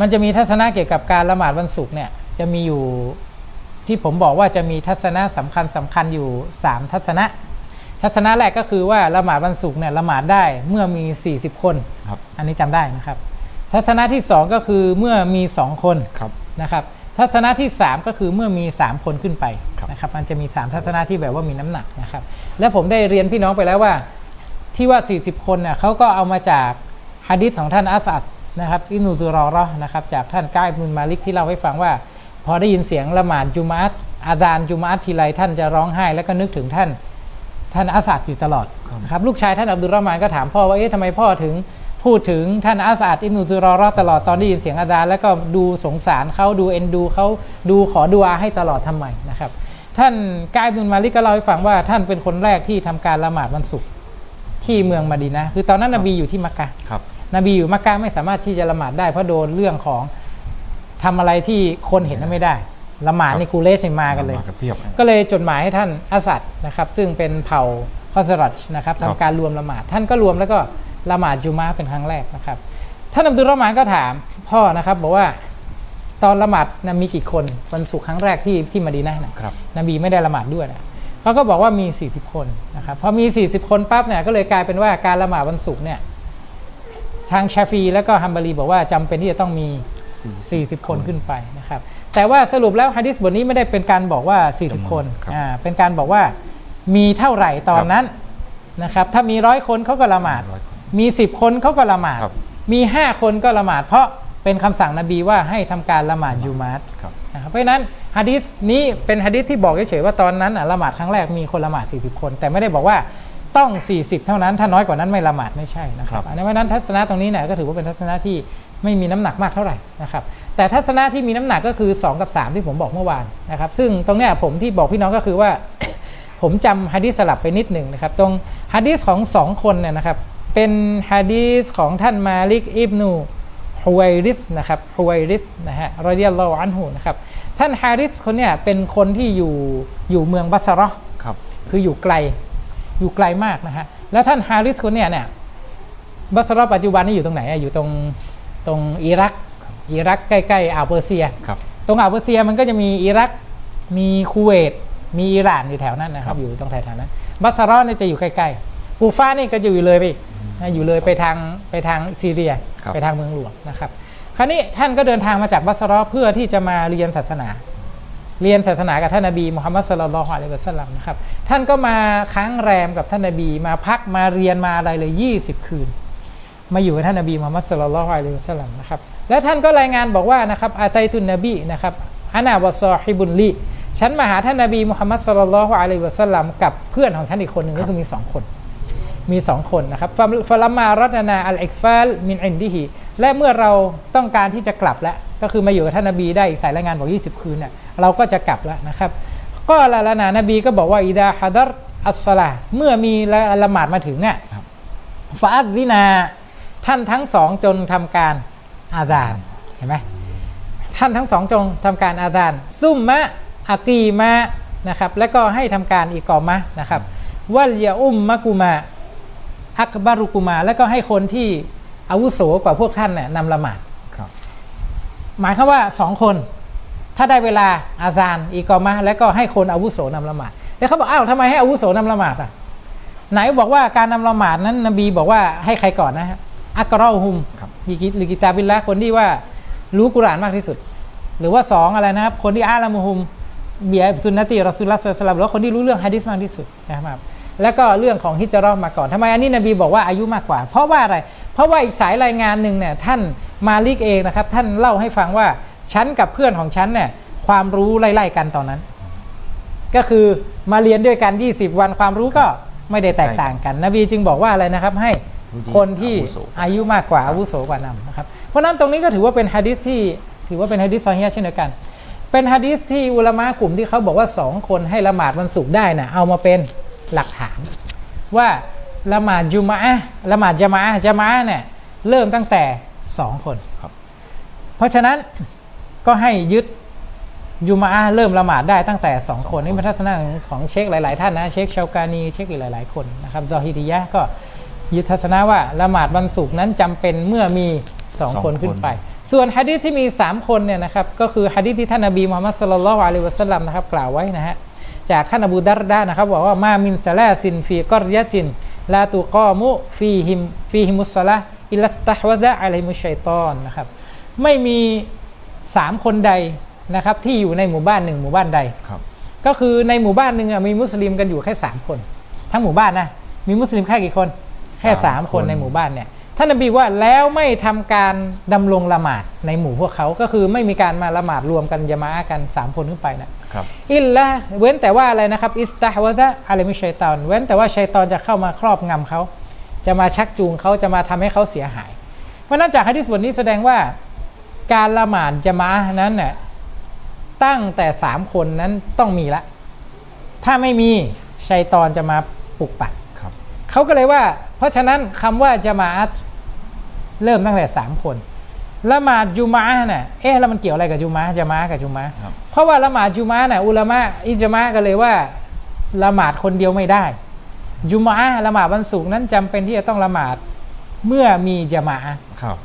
มันจะมีทัศนะเกี่ยวกับการละหมาดวันศุกร์เนี่ยจะมีอยู่ที่ผมบอกว่าจะมีทัศนะสำคัญสำคัญอยู่ 3 ทัศนะ ทัศนะแรกก็คือว่าละหมาดวันศุกร์เนี่ยละหมาดได้เมื่อมี 40 คนครับอันนี้จำได้นะครับ ทัศนะที่ 2 ก็คือเมื่อมี 2 คนครับนะครับ ทัศนะที่ 3 ก็คือเมื่อมี 3 คนขึ้นไปครับนะครับ มันจะมี 3 ทัศนะที่แบบว่ามีน้ำหนักนะครับ และผมได้เรียนพี่น้องไปแล้วว่า ที่ว่า 40 คนเน่ยเขาก็เอามาจากฮะดิษของท่านอัสอัด นะครับอิบนูซุรอเราะห์นะครับจากท่านกาอิบนุลมาลิกที่เล่าให้ฟังว่า พอได้ยินเสียงละหมาดจุมาตอาจารย์จุมาตทีไรท่านจะร้องไห้แล้วก็นึกถึงท่านท่านอาสัดอยู่ตลอดครับนะครับลูกชายท่านอับดุลรอฮ์มานก็ถามพ่อว่าเอ๊ะทำไมพ่อถึงพูดถึงท่านอาสัดอิบนุซุรอเราะห์ตลอดตอนได้ยินเสียงอาจารย์แล้วก็ดูสงสารเขาดูเอ็นดูเขาดูขอดุอาให้ตลอดทำไมนะครับท่านกาอิบนุลมาลิกก็เล่าให้ฟังว่าท่านเป็นคนแรกที่ทำการละหมาดวันศุกร์ที่เมืองมะดีนะห์คือตอนนั้นนบีอยู่ที่มักกะครับ นบีอยู่มักกะไม่สามารถที่จะละหมาดได้เพราะโดนเรื่องของทำอะไรที่คนเห็นนั้นไม่ได้ ละหมาดในกูเลชมากันเลยมากันเพียบก็เลยจดหมายให้ท่านอาสัดนะครับ ซึ่งเป็นเผ่าคอสรัชนะครับครับทำการรวมละหมาดท่านก็รวมแล้วก็ละหมาดจุมาเป็นครั้งแรกนะครับท่านอับดุลรอฮ์มานก็ถามพ่อนะครับบอกว่าตอนละหมาดนะมีกี่คนวันศุกร์ครั้งแรกที่ที่มะดีนะห์นะครับนบีไม่ได้ละหมาดด้วยนะเขาก็บอกว่ามี 40 คนนะครับพอมี 40 คนปั๊บเนี่ยก็เลยกลายเป็นว่าการละหมาดวันศุกร์เนี่ย ทางชาฟีและก็ฮัมบารีบอกว่าจำเป็นที่จะต้องมี 40 คนขึ้นไปนะครับ แต่ว่าสรุปแล้วฮะดิษบทนี้ไม่ได้เป็นการบอกว่า 40 คนครับอ่าเป็นการบอกว่ามีเท่าไหร่ตอนนั้นนะครับ ถ้ามีร้อยคนเขาก็ละหมาดร้อยคนมี 10 คนเขาก็ละหมาดครับมี 5 คนก็ละหมาด เพราะเป็นคำสั่งนบีว่าให้ทำการละหมาดยูมาตครับนะครับเพราะฉะนั้นฮะดิษนี้เป็นฮะดิษที่บอกเฉยๆว่าตอนนั้นอะละหมาดครั้งแรกมีคนละหมาด 40 คน แต่ไม่ได้บอกว่า ต้อง 40 เท่านั้น ถ้าน้อยกว่านั้นไม่ละหมาดไม่ใช่นะครัครับบอันนั้นเพราะฉะนั้นทัศนะตรงนี้เนี่ยก็ถือว่าเป็นทัศนะที่ไม่มีน้ำหนักมากเท่าไหร่นะครับ แต่ทัศนะที่มีน้ำหนักก็คือ 2 กับ 3 ที่ผมบอกเมื่อวานนะครับ ซึ่งตรงเนี้ยผมที่บอกพี่น้องก็คือว่า ผมจำฮะดิษสลับไปนิดหนึ่งนะครับ ตรงฮะดิษของสองคนเนี่ยนะครับ เป็นฮะดิษของท่านมาลิกอิบนูฮุไวริสนะครับฮุไวริสนะฮะรอเดียลลอฮุอันฮูนะครับ ท่านฮาริสคนเนี่ยเป็นคนที่อยู่อยู่เมืองบัสเราะห์ครับคืออยู่ไกล อยู่ไกลมากนะฮะ แล้วท่านฮาริสคนเนี่ยเนี่ยบัสเราะห์ปัจจุบันนี่อยู่ตรงไหนอะอยู่ตรงตรงอิรักอิรักใกล้ๆอ่าวเปอร์เซียครับตรงอ่าวเปอร์เซียมันก็จะมีอิรักมีคูเวตมีอิหร่านอยู่แถวนั้นนะครัครับบอยู่ตรงแถวๆนั้นบัสเราะห์เนี่ยจะอยู่ใกล้ๆกูฟ้านี่ก็จะอยู่เลยไปอีกนะอยู่เลยไปทางไปทางซีเรียครับไปทางเมืองหลวงนะครับ คราวนี้ท่านก็เดินทางมาจากบัสเราะห์เพื่อที่จะมาเรียนศาสนา เรียนศาสนากับท่านนบีมุฮัมมัดสุลลัลฮุอะลัยฮิวะสัลลัมนะครับท่านก็มาค้างแรมกับท่านนบีมาพักมาเรียนมาอะไรเลย20 คืน มาอยู่กับท่านนบีมุฮัมมัดสุลลัลฮุอะลัยฮิวะสัลลัมนะครับแล้วท่านก็รายงานบอกว่านะครับอาตัยตุนนบีนะครับอานาวะซอฮิบุนลีฉันมาหาท่านนบีมุฮัมมัดสุลลัลฮุอะลัยฮิวะสัลลัมกับเพื่อนของท่านอีกคนหนึ่งก็คือมีสองคน มีสองคนนะครับฟะฟะละมารัตนาอัลอิกฟาลมินอินดิฮิและเมื่อเราต้องการที่จะกลับแล้วก็คือมาอยู่กับท่านนบีได้อีกสายรายงานบอก 20 คืนเนี่ยเราก็จะกลับแล้วนะครับ ก็ละละนานบีก็บอกว่าอิดาฮัดรอัสสลาเมื่อมีละละหมาดมาถึงเนี่ยครับฟาอัดดินาท่านทั้งสองจนทำการอาซานเห็นไหมท่านทั้งสองจงทำการอาซาน ซุมมะอากีมะนะครับ แล้วก็ให้ทำการอีกอมะนะครับวัลยาอุมมะกุมา อักบารุกุมา แล้วก็ให้คนที่อาวุโสกว่าพวกท่านเนี่ยนำละหมาดครับหมายความว่าสองคน ถ้าได้เวลาอาซานอีกอมะแล้วก็ให้คนอาวุโสนำละหมาดแล้วเขาบอกอ้าวทำไมให้อาวุโสนำละหมาดอะไหนบอกว่าการนำละหมาดนั้นนบีบอกว่าให้ใครก่อนนะฮะอักรอฮุมครับมีกิลิกิตาบิลละคนที่ว่ารู้กุรอานมากที่สุด หรือว่าสองอะไรนะครับ คนที่อาลามุฮุมเบียสุนนติรอสุลลัลสลามหรือว่าคนที่รู้เรื่องฮะดิษมากที่สุดนะครับ แล้วก็เรื่องของฮิจราะห์มาก่อนทำไมอันนี้นบีบอกว่าอายุมากกว่า เพราะว่าอะไร เพราะว่าอีกสายรายงานหนึ่งเนี่ยท่านมาลิกเองนะครับ ท่านเล่าให้ฟังว่าฉันกับเพื่อนของฉันเนี่ยความรู้ไล่ๆกันตอนนั้น ก็คือมาเรียนด้วยกัน 20 วันความรู้ก็ไม่ได้แตกต่างกัน นบีจึงบอกว่าอะไรนะครับ ให้คนที่อายุมากกว่าอาวุโสกว่านำนะครับเพราะนั้นตรงนี้ก็ถือว่าเป็นฮะดิษที่ถือว่าเป็นฮะดิษซอฮีเช่นเดียวกัน เป็นฮะดิษที่อุลามะกลุ่มที่เขาบอกว่าสองคนให้ละหมาดวันศุกร์ได้นะเอามาเป็น หลักฐาน ว่าละหมาดจุมะอะห์ละหมาดจามะอะห์จามะอะห์เนี่ยเริ่มตั้งแต่สองคนครับ เพราะฉะนั้นก็ให้ยึดจุมะอะห์เริ่มละหมาดได้ตั้งแต่สองสองคนคนนี่เป็นทัศนะของเชคหลาย ๆ ท่านนะเชคชาวกานีเชคอีกหลาย ๆ คนนะครับซอฮิดียะห์ก็ยึดทัศนะว่าละหมาดวันศุกร์นั้นจำเป็นเมื่อมีสองสองคนขึ้นคนไป ส่วนฮะดีษที่มี 3 คนเนี่ยนะครับก็คือฮะดีษที่ท่านนบีมุฮัมมัดสุลลัลลอฮุอะลัยฮิวะสัลลัมนะครับกล่าวไว้นะฮะ จากท่านอบูดาร์ดานะครับบอกว่ามามินซาลาซินฟีกอรยะจินลาตุกอมุฟีฮิมฟีฮิมุสซะละอิลลัสตัฮวะซะอะลัยฮิมุชชัยตอนนะครับไม่มี3คนใดนะครับที่อยู่ในหมู่บ้านหนึ่งหมู่บ้านใดครับก็คือในหมู่บ้านหนึ่งอะมีมุสลิมกันอยู่แค่3คน ทั้งหมู่บ้านนะมีมุสลิมแค่กี่คนแค่สาม3คนคนในหมู่บ้านเนี่ย ท่านนบีว่าแล้วไม่ทำการดำรงละหมาดในหมู่พวกเขาก็คือไม่มีการมาละหมาดรวมกันยะมาอะห์กัน 3 คนขึ้นไปนะครับอิลละเว้นแต่ว่าอะไรนะครับอิสตาฮวะซะอะลัยมิชัยตอน เว้นแต่ว่าชัยตอนจะเข้ามาครอบงำเขา จะมาชักจูงเขาจะมาทำให้เขาเสียหาย เพราะฉะนั้นจากฮะดิษบทนี้แสดงว่าการละหมาดจะมาอะห์นั้นน่ะตั้งแต่สามคนนั้นต้องมีละ ถ้าไม่มีชัยตอนจะมาปลุกปั่นครับ เขาก็เลยว่า เพราะฉะนั้นคำว่าจะมาอะห์เริ่มตั้งแต่สามคนละหมาดจุมาอะห์น่ะเอ๊ะแล้วมันเกี่ยวอะไรกับจุมาอะห์จะมาอะห์กับจุมาอะห์ครับเพราะว่าละหมาดจุมาอะห์น่ะอุลามะอิจมากันเลยว่าละหมาดคนเดียวไม่ได้จุมาอะห์ละหมาดวันศุกร์นั้นจำเป็นที่จะต้องละหมาดเมื่อมีจะมาอะห์ครับ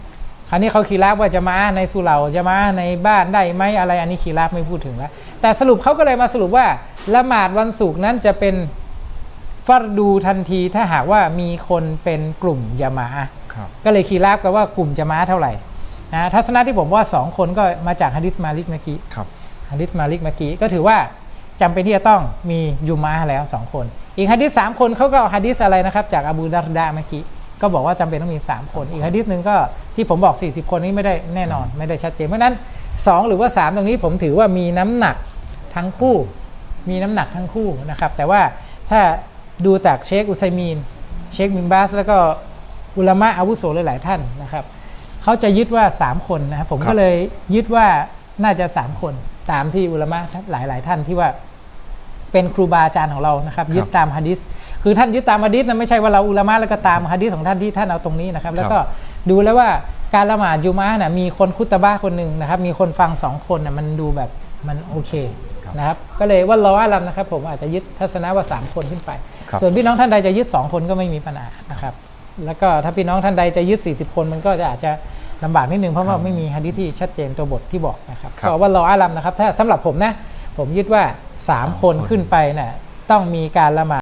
คราวนี้เขาคีราบว่าจะมาในสุเหร่าจะมาในบ้านได้ไหมอะไรอันนี้คีราบไม่พูดถึงแล้วแต่สรุปเขาก็เลยมาสรุปว่าละหมาดวันศุกร์นั้นจะเป็น ฟัรดูทันทีถ้าหากว่ามีคนเป็นกลุ่มยามาอะห์ครับก็เลยคีราบกันว่ากลุ่มจะมาเท่าไหร่นะทัศนะที่ผมว่าสองคนก็มาจากฮะดิษมาลิกเมื่อกี้ครับฮะดิษมาลิกเมื่อกี้ก็ถือว่าจำเป็นที่จะต้องมียูมาแล้วสองคน อีกฮะดิษสามคนเขาก็เอาฮะดิษอะไรนะครับ จากอบูดาร์ดาเมื่อกี้ก็บอกว่าจำเป็นต้องมี 3 คน อีกฮะดิษหนึ่งก็ที่ผมบอก 40 คนนี้ไม่ได้แน่นอน ไม่ได้ชัดเจนเพราะฉะนั้น 2 หรือว่า 3 ตรงนี้ผมถือว่ามีน้ำหนักทั้งคู่ มีน้ำหนักทั้งคู่นะครับ แต่ว่าถ้า ดูจากเชคอุไซมีน เชคมินบาสแล้วก็อุลามะอาวุโสหลาย ๆ ท่านนะครับเขาจะยึดว่า 3 คนนะครับผมครัก็บเลยยึดว่าน่าจะ 3 คนตามที่อุลามะหลาย ๆ ท่านที่ว่าเป็นครูบาอาจารย์ของเรานะครับ ยึดตามฮะดิษคือท่านยึดตามฮะดิษนะไม่ใช่ว่าเราอุลามะแล้วก็ตามฮะดิษของท่านที่ท่านเอาตรงนี้นะครับ แล้วก็ดูแล้วว่าการละหมาดจุมาอะห์น่ะมีคนคุตบะห์คนหนึ่งนะครับ มีคนฟังสองคนน่ะมันดูแบบมันโอเคครับนะครับ ก็เลยว่าเราอาลัมนะครับ ผมอาจจะยึดทัศนะว่าสามคนขึ้นไปครับ ส่วนพี่น้องท่านใดจะยึดสองคนก็ไม่มีปัญหานะครับ แล้วก็ถ้าพี่น้องท่านใดจะยึด 40 คนมันก็จะอาจจะลำบากนิดนึงเพราะว่าไม่มีฮะดิษที่ชัดเจนตัวบทที่บอกนะครับครับก็ว่าเราอาลัมนะครับ ถ้าสำหรับผมนะ ผมยึดว่า 3 คนขึ้นไปน่ะต้องมีการละหมาด